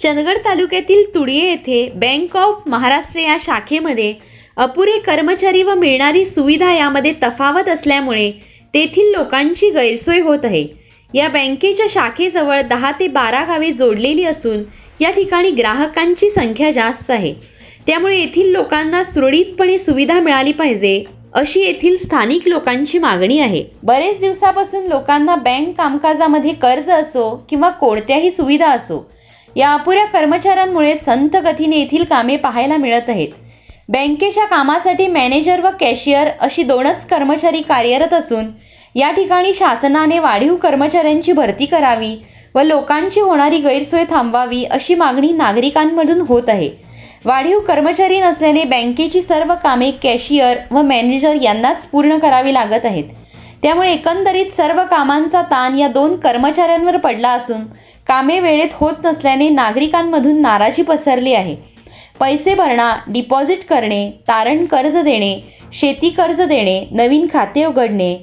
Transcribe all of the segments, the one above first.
चंदगड तालुक्यातील तुडिये येथे bank of Maharashtra या शाखेमध्ये अपुरे कर्मचारी व मिळणारी सुविधा यामध्ये तफावत असल्यामुळे तेथील लोकांची गैरसोय होत आहे. या बँकेच्या शाखेजवळ दहा ते बारा गावे जोडलेली असून या ठिकाणी ग्राहकांची संख्या जास्त आहे. त्यामुळे येथील लोकांना सुरळीतपणे सुविधा मिळाली पाहिजे अशी येथील स्थानिक लोकांची मागणी आहे. बरेच दिवसापासून लोकांना बँक कामकाजामध्ये कर्ज असो किंवा कोणत्याही सुविधा असो या अपुऱ्या कर्मचाऱ्यांमुळे संथ गतीने येथील कामे पाहायला मिळत आहेत. बँकेच्या कामासाठी मॅनेजर व कॅशियर अशी दोनच कर्मचारी कार्यरत असून या ठिकाणी शासनाने वाढीव कर्मचाऱ्यांची भरती करावी व लोकांची होणारी गैरसोय थांबवावी अशी मागणी नागरिकांमधून होत आहे. वाढीव कर्मचारी नसल्याने बँकेची सर्व कामे कॅशियर व मॅनेजर यांनाच पूर्ण करावी लागत आहेत. त्यामुळे एकंदरीत सर्व कामांचा ताण या दोन कर्मचाऱ्यांवर पडला असून कामे वेळेत होत नसल्याने नागरिकांमधून नाराजी पसरली आहे. पैसे भरणा डिपॉझिट करणे तारण कर्ज देणे शेती कर्ज देणे नवीन खाते उघडणे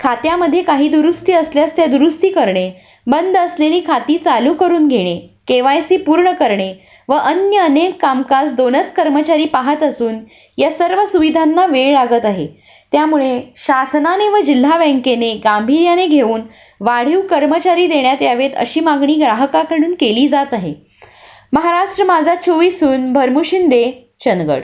खात्यामध्ये काही दुरुस्ती असल्यास त्या दुरुस्ती करणे बंद असलेली खाती चालू करून घेणे के वाय सी पूर्ण करणे व अन्य अनेक कामकाज दोनच कर्मचारी पाहत असून या सर्व सुविधांना वेळ लागत आहे. त्यामुळे शासनाने व जिल्हा बँकेने गांभीर्याने घेऊन वाढीव कर्मचारी देण्यात यावेत अशी मागणी ग्राहकाकडून केली जात आहे. महाराष्ट्र माझा चोवीसहून भरमुशिंदे चंदगड.